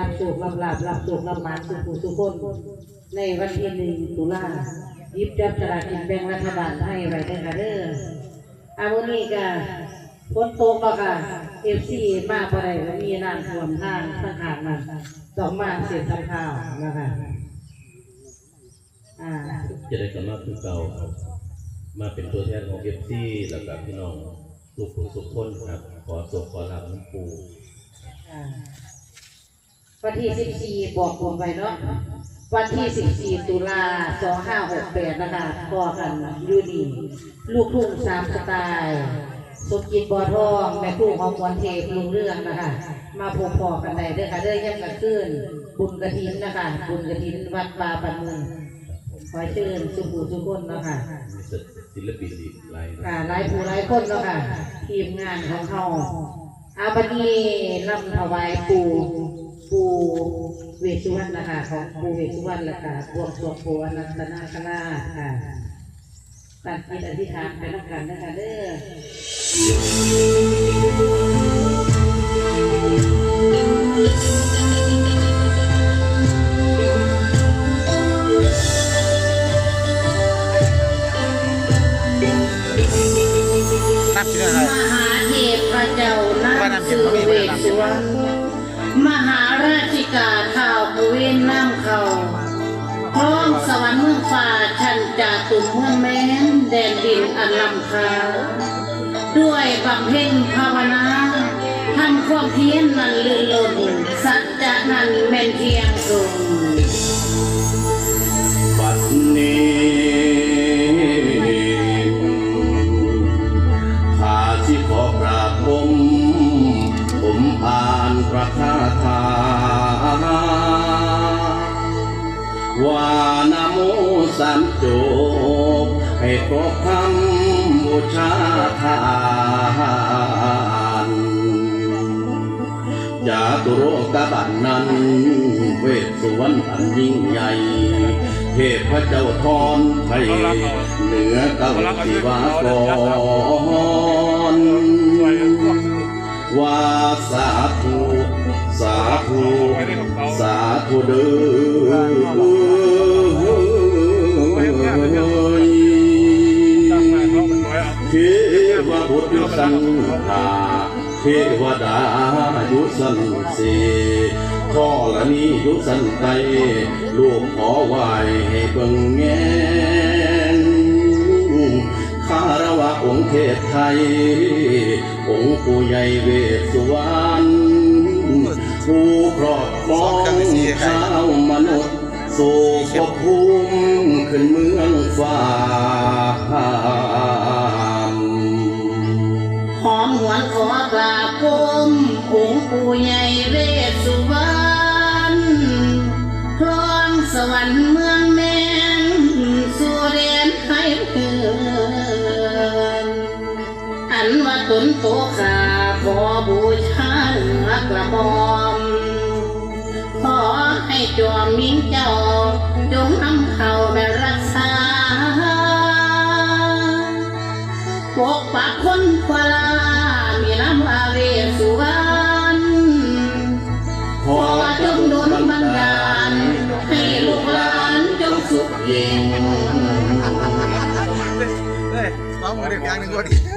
รับสุขรับลาบรับสุขรับหมานสุขสุขคนในวันที่หนึ่งตุลาหยิบจับฉลากกินแบ่งรัฐบาลให้ไว้เด้อค่ะเด้ออาวันนี้ก็ฝนตกแล้วค่ะเอฟซีมาบ่ได้ก็มีน้ำท่วมทางทางหาดมันต้องมาเสียทำข้าวนะคะอ่าจะได้กลับมาคือเก่าครับมาเป็นตัวแทนของเอฟซีแล้วกับพี่น้องทุกผู้ทุกคนครับขอสวขอรับน้ำปูอ่า วันที่14บอกผมไปเนาะวันที่14ตุลา2568นะคะพอกันอยูดีลูกทุ่งสามสไตล์สมจิตบัวทองแม่ครูของมวลเทพลุงเรื่องนะคะ มาพบพอกันได้เด้อค่ะเด้อยังกันขึ้นบุญกระถินนะคะ บุญกระถินวัดบาปันเมืองขอเชิญสุภูทุกคนเนาะค่ะมีศิลปินอีกหลายนะค่ะหลายผู้หลายคนเนาะค่ะ ทีมงานของเขาอาบัดนี้ลำถวายปู่ ปู่เวชสุวรรณนะคะของปู่เวชสุวรรณและค่ะบวงสรวงปู่อนันตนาคราชค่ะตั้งจิตอธิษฐานไปน้ำกันนะคะเด้อนับชื่ออะไรมหาเทพเจ้านาสือเวชสุวรรณมหา ราชิกาข่าวภูเวนน้ำเขาพร้อมสวรรค์เมืองฟ้าชันจาตุมเมืองแม้นแดนดินอันลำคาด้วยบำเพ็ญภาวนาทำความเพียรนั้นลื่นลนสัจจะนั้นแม่นเพียงตรงบัดนี้ สามจบให้ครบคำบูชาทานยาตุโรกบันนั้น เวสสุวรรณอันยิ่งใหญ่เทพเจ้าทอนไทยเหนือเก้าสิวากรว่าสาธุ สาธุ สาธุเด้อ สันหาเทวดายุสันเสข้อละนี้ยุสันไตลูกขอไหวให้เบิ่งแงนข้าระวะองค์เทพไทย องค์ผู้ใหญ่เวสสุวรรณผู้ครอบครองชาวมนุษย์สู่ภพภูมิขึ้นเมืองฟ้า อกราบก้มองค์ปู่ใหญ่เวสสุวรรณครองสวรรค์เมืองแมนสู่เรนให้เพื่อนอันว่าตนโตขาขอบูชาเหนือกระบอม ขอให้จอมมิ่งเจ้า จงนำเขาไปรักษาปกปักคนควา มาห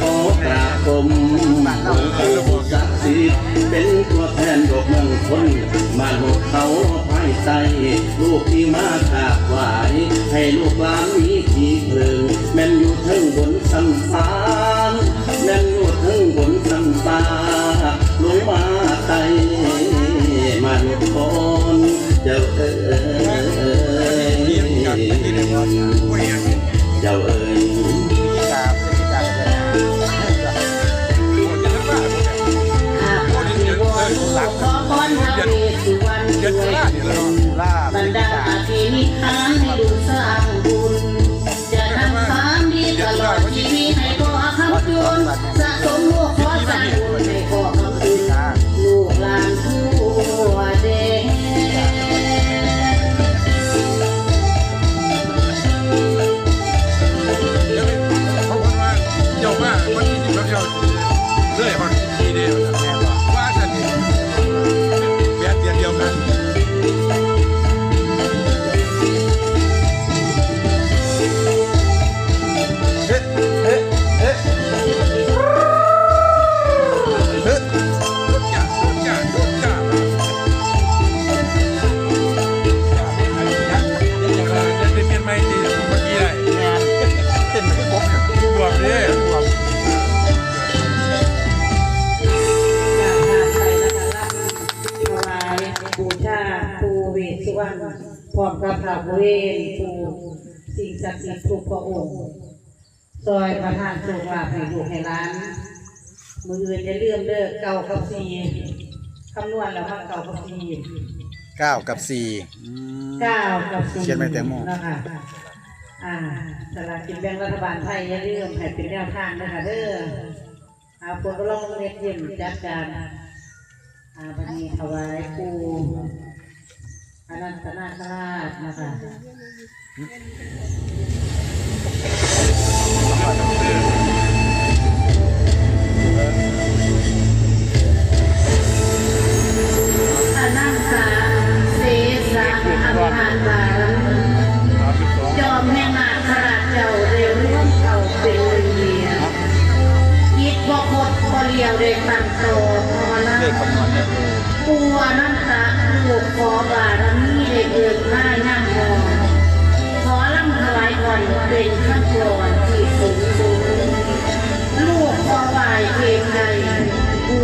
ข้าที่ขอกราบกรมองค์ปู่ศักดิ์สิทธิ์เป็นตัวแทนดอกเมืองคนมนุษย์เขาภายใต้ลูกที่มากราบไหวให้ลูกหลานมีที่เพิงแม่นอยู่ทั้งบนสันฟ้าแม่นอยู่ทั้งบนสันฟ้าลงมาไตมนุษย์คนเจ้าเอ๋เรียกกันที่เรียกว่าผู้เรียนเจ้าเอ๋ย เรื่ กับพระบริเวณปูสิ่งศักดิ์สิทธิ์ทุกพระองค์ซอยประทานโชคลาภให้ลูกให้ร้าน มืออื่นจะเลื่อมเลิกเก่ากับสี่คำนวณแล้วว่าเก่ากับสี่เก้ากับสี่เก้ากับสี่เขียนไว้แตงโมนะคะอ่าสลากกินแบ่งรัฐบาลไทยอย่าลืมให้เป็นแนวทางนะคะเด้อเอาผลก็ลองเรียนเยี่ยมจัดการอ่าวันนี้ถวายปู อนันตนาคราชนะคะอนันตาเสสะอำนาจบารมียอมแม่นาคราชเจ้าเร็วร่วมเก่าเป็นเรียนคิดบ่คดบ่เลียวได้ตั้งโตพอละเลขคำนวณเนี่ยปัวนันตา ลูกขอบารมีได้เกิดมาย่างมองขอลำถวายก่อนเป็นขั้นกรอนที่สูงสูงลูกขอไหวเพียงใดหู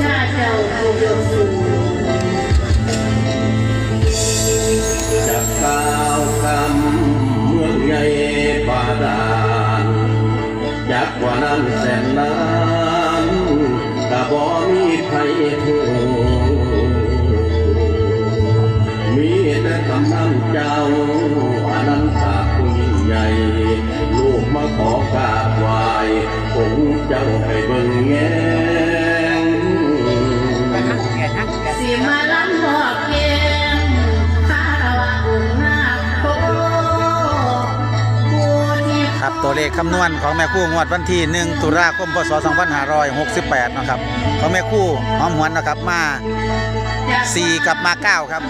ชาเจ้าผู้ยกสูงจากกล่าวคำเมืองใหญ่บาดาลจากกว่านั้นแสนนานกะบ่มีใครทูำนันเจ้าอนันตาผู้ยิ่งใหญ่ ลูกมาขอกราบไหว้องเจ้าให้เบิ่งแงง ตัวเลขคำนวณของแม่คู่งวดวันที่ 1 ตุลาคมพศ 2568 นะครับของแม่คู่หอมหวนนะครับมา 4 กับมา 9 ครับ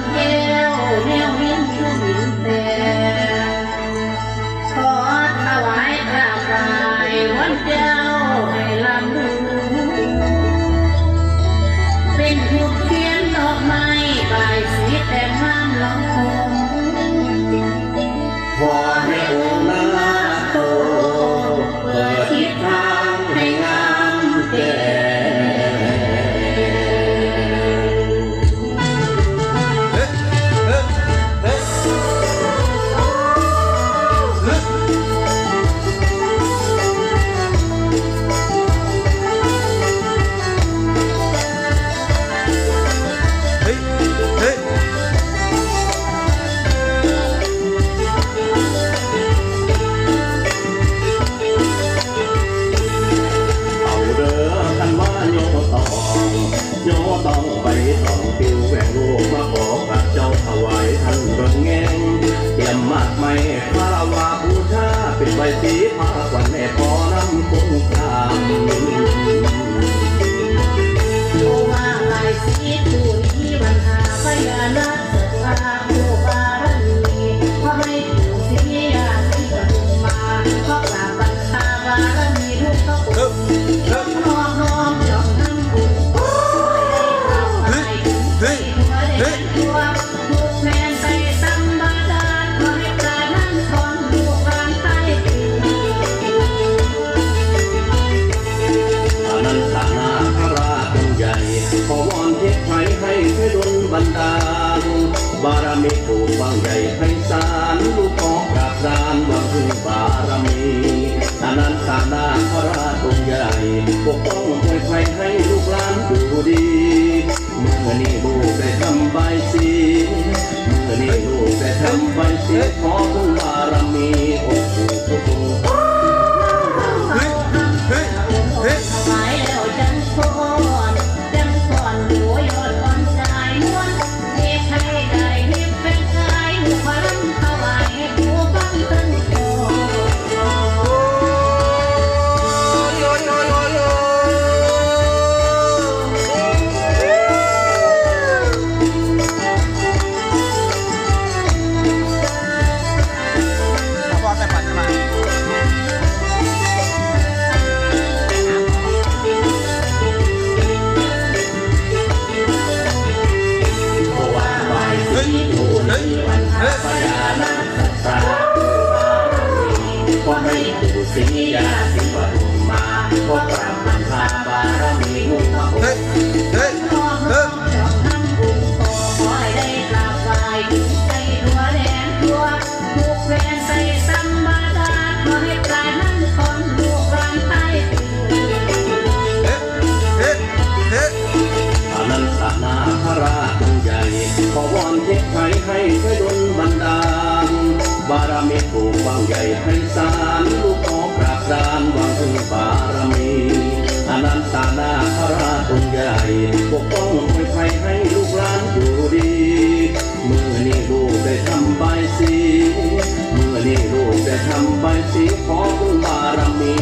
ปกป้องปกภัยให้ลูกหลานดูดีเมื่อนี่ลูกได้ทำใบสีเมื่อนี่ลูกได้ทำใบสีขอ สีเมื่อนี้ลูกจะทำไปสีของบารมี